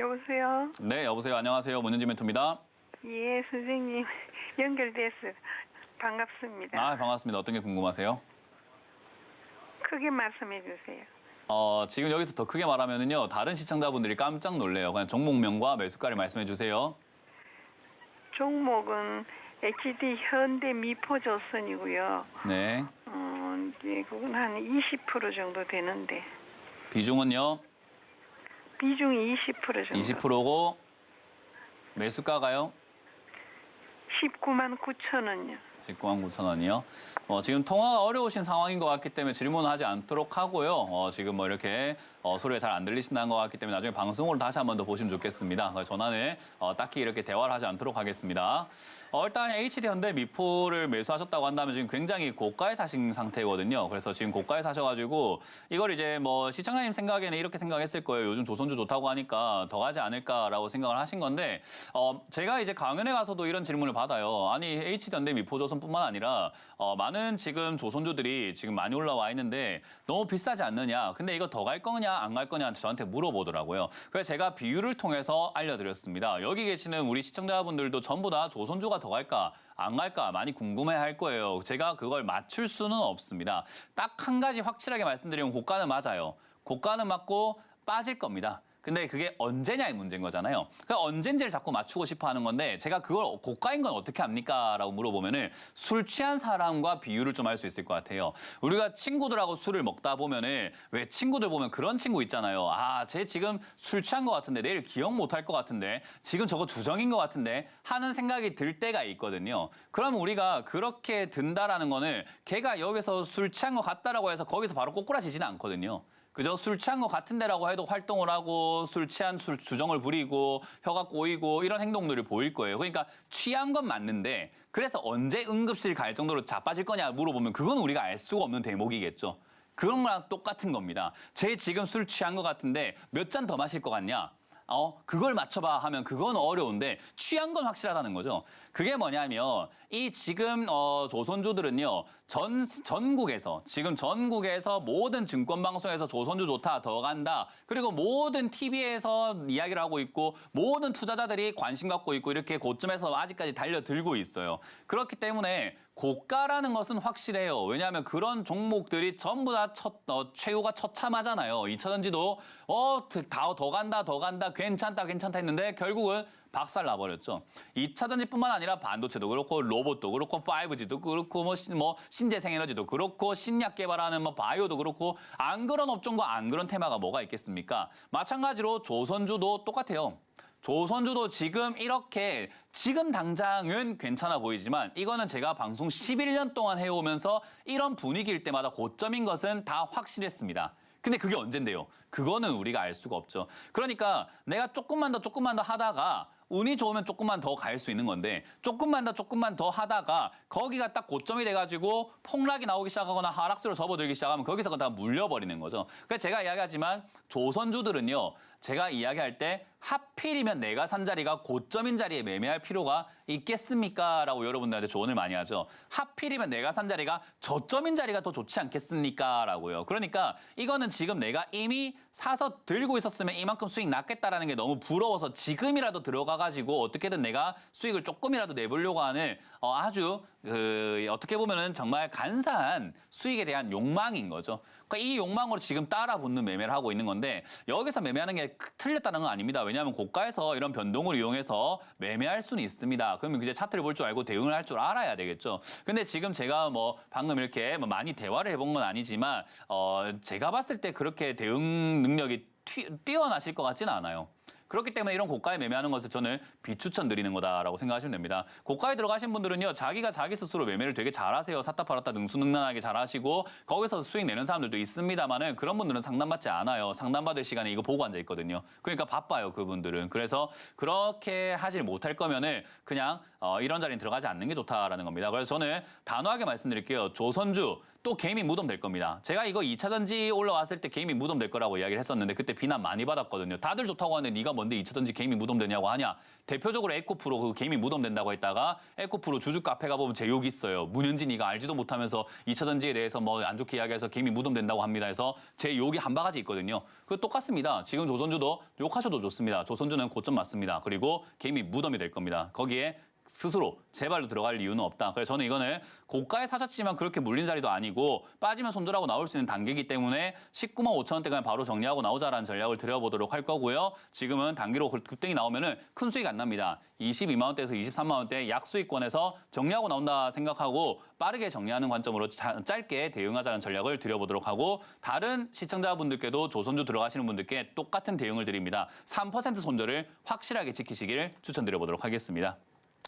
여보세요? 네, 여보세요. 안녕하세요. 문현지 멘토입니다. 예, 선생님. 연결돼서 반갑습니다. 아, 반갑습니다. 어떤 게 궁금하세요? 크게 말씀해 주세요. 어, 지금 여기서 더 크게 말하면은요. 다른 시청자분들이 깜짝 놀래요. 그냥 종목명과 매수가를 말씀해 주세요. 종목은 HD 현대 미포조선이고요. 네. 어, 이제 그건 한 20% 정도 되는데 비중은요. 비중이 20% 정도. 20%고 매수가가요. 19만 9천 원요. 19만 9천 원이요. 어, 지금 통화가 어려우신 상황인 것 같기 때문에 질문하지 않도록 하고요. 어, 지금 뭐 이렇게 어, 소리가 잘 안 들리신다는 것 같기 때문에 나중에 방송으로 다시 한 번 더 보시면 좋겠습니다. 그 전화는 어, 딱히 이렇게 대화를 하지 않도록 하겠습니다. 어, 일단 HD 현대 미포를 매수하셨다고 한다면 지금 굉장히 고가에 사신 상태거든요. 그래서 지금 고가에 사셔가지고 이걸 이제 뭐 시청자님 생각에는 이렇게 생각했을 거예요. 요즘 조선주 좋다고 하니까 더 가지 않을까라고 생각을 하신 건데 어, 제가 이제 강연에 가서도 이런 질문을 받아요. 아니 HD 현대 미포 조 선뿐만 아니라 어, 많은 지금 조선주들이 지금 많이 올라와 있는데 너무 비싸지 않느냐? 근데 이거 더 갈 거냐 안 갈 거냐 저한테 물어보더라고요. 그래서 제가 비율을 통해서 알려드렸습니다. 여기 계시는 우리 시청자분들도 전부 다 조선주가 더 갈까 안 갈까 많이 궁금해 할 거예요. 제가 그걸 맞출 수는 없습니다. 딱 한 가지 확실하게 말씀드리면 고가는 맞아요. 고가는 맞고 빠질 겁니다. 근데 그게 언제냐의 문제인 거잖아요. 그 언젠지를 자꾸 맞추고 싶어 하는 건데 제가 그걸 고가인 건 어떻게 합니까? 라고 물어보면은 술 취한 사람과 비유를 좀 할 수 있을 것 같아요. 우리가 친구들하고 술을 먹다 보면은 왜 친구들 보면 그런 친구 있잖아요. 아, 쟤 지금 술 취한 것 같은데 내일 기억 못 할 것 같은데 지금 저거 주정인 것 같은데 하는 생각이 들 때가 있거든요. 그럼 우리가 그렇게 든다라는 거는 걔가 여기서 술 취한 것 같다라고 해서 거기서 바로 꼬꾸라지지는 않거든요. 그저 술 취한 것 같은데라고 해도 활동을 하고 술 취한 술 주정을 부리고 혀가 꼬이고 이런 행동들을 보일 거예요. 그러니까 취한 건 맞는데 그래서 언제 응급실 갈 정도로 자빠질 거냐 물어보면 그건 우리가 알 수가 없는 대목이겠죠. 그런 거랑 똑같은 겁니다. 제 지금 술 취한 것 같은데 몇 잔 더 마실 것 같냐? 어, 그걸 맞춰봐 하면 그건 어려운데 취한 건 확실하다는 거죠. 그게 뭐냐면 이 지금 어, 조선주들은요 전 전국에서 지금 전국에서 모든 증권 방송에서 조선주 좋다 더 간다 그리고 모든 TV에서 이야기를 하고 있고 모든 투자자들이 관심 갖고 있고 이렇게 고점에서 아직까지 달려들고 있어요. 그렇기 때문에 고가라는 것은 확실해요. 왜냐하면 그런 종목들이 전부 다 첫, 어, 최후가 처참하잖아요. 2차전지도 어, 다, 더 간다, 더 간다, 괜찮다, 괜찮다 했는데 결국은 박살 나버렸죠. 2차전지뿐만 아니라 반도체도 그렇고 로봇도 그렇고 5G도 그렇고 뭐, 신, 뭐 신재생 에너지도 그렇고 신약 개발하는 뭐 바이오도 그렇고 안 그런 업종과 안 그런 테마가 뭐가 있겠습니까? 마찬가지로 조선주도 똑같아요. 조선주도 지금 이렇게 지금 당장은 괜찮아 보이지만 이거는 제가 방송 11년 동안 해오면서 이런 분위기일 때마다 고점인 것은 다 확실했습니다. 근데 그게 언젠데요? 그거는 우리가 알 수가 없죠. 그러니까 내가 조금만 더 조금만 더 하다가 운이 좋으면 조금만 더 갈 수 있는 건데 조금만 더 조금만 더 하다가 거기가 딱 고점이 돼가지고 폭락이 나오기 시작하거나 하락세로 접어들기 시작하면 거기서 다 물려버리는 거죠. 그래서 제가 이야기하지만 조선주들은요. 제가 이야기할 때 하필이면 내가 산 자리가 고점인 자리에 매매할 필요가 있겠습니까? 라고 여러분들한테 조언을 많이 하죠. 하필이면 내가 산 자리가 저점인 자리가 더 좋지 않겠습니까? 라고요. 그러니까 이거는 지금 내가 이미 사서 들고 있었으면 이만큼 수익 났겠다라는 게 너무 부러워서 지금이라도 들어가가지고 어떻게든 내가 수익을 조금이라도 내보려고 하는 어, 아주 그 어떻게 보면은 정말 간사한 수익에 대한 욕망인 거죠. 그러니까 이 욕망으로 지금 따라 붙는 매매를 하고 있는 건데 여기서 매매하는 게 틀렸다는 건 아닙니다. 왜냐하면 고가에서 이런 변동을 이용해서 매매할 수는 있습니다. 그러면 이제 차트를 볼 줄 알고 대응을 할 줄 알아야 되겠죠. 근데 지금 제가 뭐 방금 이렇게 뭐 많이 대화를 해본 건 아니지만 어 제가 봤을 때 그렇게 대응 능력이 튀, 뛰어나실 것 같지는 않아요. 그렇기 때문에 이런 고가에 매매하는 것을 저는 비추천 드리는 거다라고 생각하시면 됩니다. 고가에 들어가신 분들은요, 자기가 자기 스스로 매매를 되게 잘하세요. 샀다 팔았다 능수능란하게 잘하시고 거기서 수익 내는 사람들도 있습니다만은 그런 분들은 상담받지 않아요. 상담받을 시간에 이거 보고 앉아 있거든요. 그러니까 바빠요, 그분들은. 그래서 그렇게 하질 못할 거면은 그냥 어, 이런 자리에 들어가지 않는 게 좋다라는 겁니다. 그래서 저는 단호하게 말씀드릴게요. 조선주 또 개미 무덤 될 겁니다. 제가 이거 2차 전지 올라왔을 때 개미 무덤 될 거라고 이야기를 했었는데 그때 비난 많이 받았거든요. 다들 좋다고 하는데 네가 뭔데 2차 전지 개미 무덤 되냐고 하냐. 대표적으로 에코프로 그 개미 무덤 된다고 했다가 에코프로 주주 카페 가보면 제 욕이 있어요. 문현진이가 알지도 못하면서 2차 전지에 대해서 뭐 안 좋게 이야기해서 개미 무덤 된다고 합니다 해서 제 욕이 한 바가지 있거든요. 그 똑같습니다. 지금 조선주도 욕하셔도 좋습니다. 조선주는 고점 맞습니다. 그리고 개미 무덤이 될 겁니다. 거기에 스스로 제발로 들어갈 이유는 없다. 그래서 저는 이거는 고가에 사셨지만 그렇게 물린 자리도 아니고 빠지면 손절하고 나올 수 있는 단계이기 때문에 19만 5천 원대 그냥 바로 정리하고 나오자라는 전략을 드려보도록 할 거고요. 지금은 단기로 급등이 나오면은 큰 수익 안 납니다. 22만 원대에서 23만 원대 약 수익권에서 정리하고 나온다 생각하고 빠르게 정리하는 관점으로 자- 짧게 대응하자는 전략을 드려보도록 하고 다른 시청자분들께도 조선주 들어가시는 분들께 똑같은 대응을 드립니다. 3% 손절을 확실하게 지키시기를 추천드려보도록 하겠습니다.